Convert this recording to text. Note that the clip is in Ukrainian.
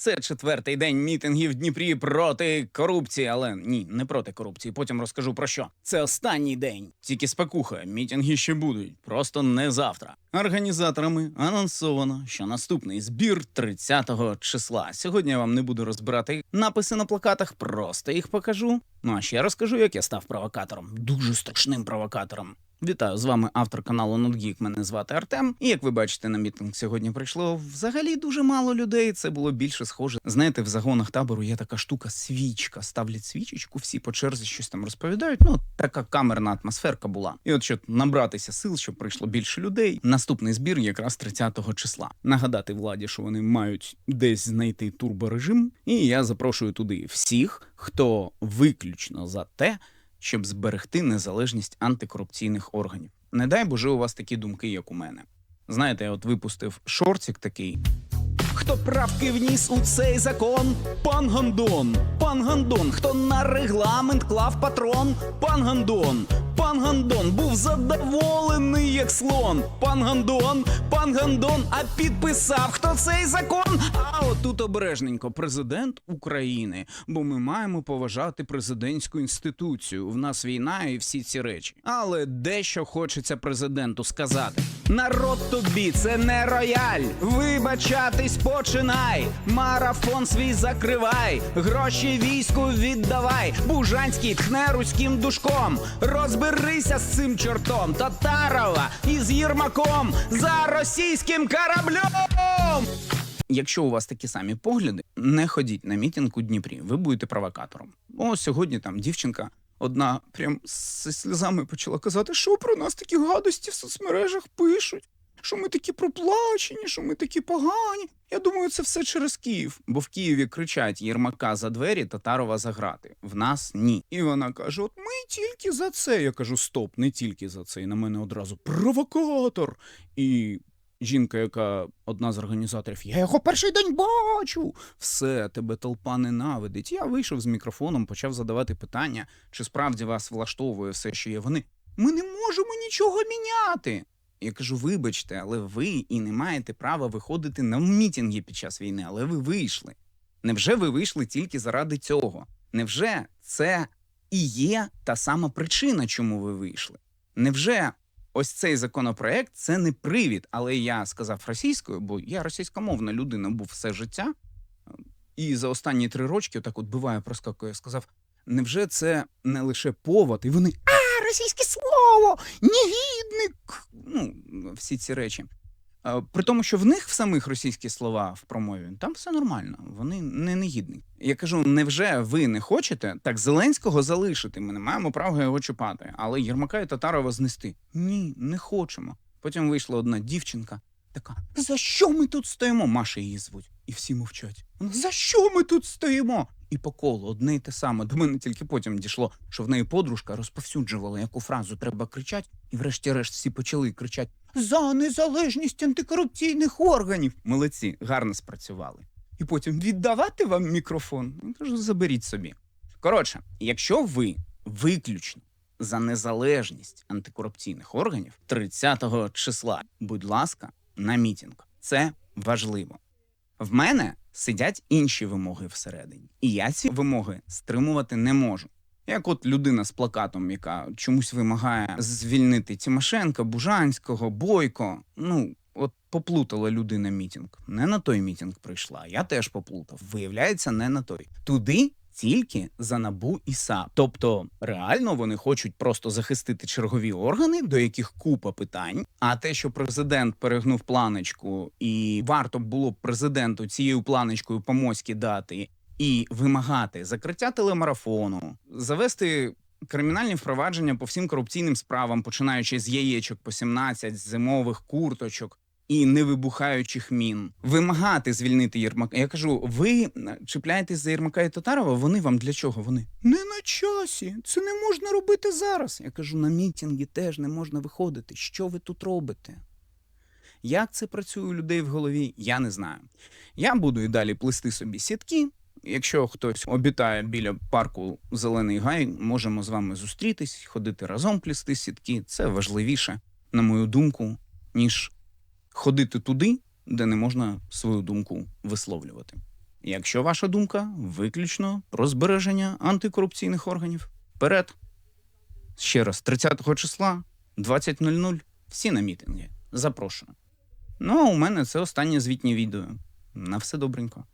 Це четвертий день мітингів в Дніпрі проти корупції, але ні, не проти корупції. Потім розкажу про що. Це останній день. Тільки спекуха, мітинги ще будуть, просто не завтра. Організаторами анонсовано, що наступний збір 30-го числа. Сьогодні я вам не буду розбирати написи на плакатах, просто їх покажу. Ну а ще розкажу, як я став провокатором, дуже страшним провокатором. Вітаю з вами автор каналу NotGeek, Мене звати Артем. І як ви бачите, на мітинг сьогодні прийшло взагалі дуже мало людей. Це було більше схоже. Знаєте, в загонах табору є така штука свічка. Ставлять свічечку, всі по черзі щось там розповідають. Ну така камерна атмосферка була. І от щоб набратися сил, щоб прийшло більше людей. Наступний збір якраз 30-го числа. Нагадати владі, що вони мають десь знайти турборежим, і я запрошую туди всіх, хто виключно за те щоб зберегти незалежність антикорупційних органів. Не дай Боже, у вас такі думки, як у мене. Знаєте, я от випустив шортик такий. Хто правки вніс у цей закон? Пан Гандон, пан Гандон, хто на регламент клав патрон? Пан Гандон, пан Гандон був задоволений, як слон. Пан Гандон, пан Гандон, а підписав хто цей закон? А отут обережненько, президент України. Бо ми маємо поважати президентську інституцію. В нас війна і всі ці речі. Але дещо хочеться президенту сказати. Народ тобі це не рояль. Вибачатись починай. Марафон свій закривай. Гроші війську віддавай. Бужанський тхне руським душком. Розберися з цим чортом. Татарова із Єрмаком за російським кораблем. Якщо у вас такі самі погляди, не ходіть на мітинг у Дніпрі, ви будете провокатором. О, сьогодні там дівчинка одна прям зі сльозами почала казати, що про нас такі гадості в соцмережах пишуть, що ми такі проплачені, що ми такі погані. Я думаю, це все через Київ, бо в Києві кричать Єрмака за двері, Татарова за грати. В нас ні. І вона каже: От ми тільки за це. Я кажу, стоп, не тільки за це. І на мене одразу провокатор. І жінка, яка одна з організаторів, я його перший день бачу. Все, тебе толпа ненавидить. Я вийшов з мікрофоном, почав задавати питання, чи справді вас влаштовує все, що є. Вони ми не можемо нічого міняти. Я кажу, вибачте, але ви і не маєте права виходити на мітинги під час війни, але ви вийшли. Невже ви вийшли тільки заради цього? Невже це і є та сама причина, чому ви вийшли? Невже ось цей законопроект це не привід, але я сказав російською, бо я російськомовна людина був все життя. І за останні три рочки, так от буває, проскакує, сказав: невже це не лише повод? І вони а, російське слово, негідник. Ну, всі ці речі. А, При тому, що в них в самих російські слова в промові там все нормально, вони не негідні. Я кажу: невже ви не хочете так Зеленського залишити? Ми не маємо права його чіпати, але Єрмака і Татарова знести. Ні, не хочемо. Потім вийшла одна дівчинка, така: за що ми тут стоїмо? Маша її звуть. І всі мовчать. За що ми тут стоїмо? І по колу одне й те саме. До мене тільки потім дійшло, що в неї подружка розповсюджувала, яку фразу треба кричати, і врешті-решт всі почали кричати за незалежність антикорупційних органів. Молодці, гарно спрацювали. І потім віддавати вам мікрофон. Я кажу, заберіть собі. Коротше, якщо ви виключно за незалежність антикорупційних органів 30-го числа, будь ласка, на мітинг. Це важливо. В мене сидять інші вимоги всередині, і я ці вимоги стримувати не можу. Як от людина з плакатом, яка чомусь вимагає звільнити Тимошенка, Бужанського, Бойко. Ну, от поплутала людина мітинг. Не на той мітинг прийшла. Я теж поплутав. Виявляється, не на той. Туди тільки за набу і САП. Тобто, реально вони хочуть просто захистити чергові органи, до яких купа питань. А те, що президент перегнув планочку, і варто було б президенту цією планочкою по дати і вимагати закриття телемарафону, завести. Кримінальні впровадження по всім корупційним справам, починаючи з яєчок по 17, з зимових курточок і невибухаючих мін, вимагати звільнити Єрмака. Я кажу, ви чіпляєтесь за Єрмака і Татарова. Вони вам для чого? Вони не на часі. Це не можна робити зараз. Я кажу, на мітинги теж не можна виходити. Що ви тут робите? Як це працює у людей в голові, я не знаю. Я буду і далі плести собі сітки. Якщо хтось обітає біля парку Зелений Гай, можемо з вами зустрітись, ходити разом плести сітки. Це важливіше, на мою думку, ніж ходити туди, де не можна свою думку висловлювати. Якщо ваша думка виключно про збереження антикорупційних органів, вперед. Ще раз, 30 числа, 20.00, всі на мітинги. Запрошую. Ну, а у мене це останнє звітнє відео. На все добренько.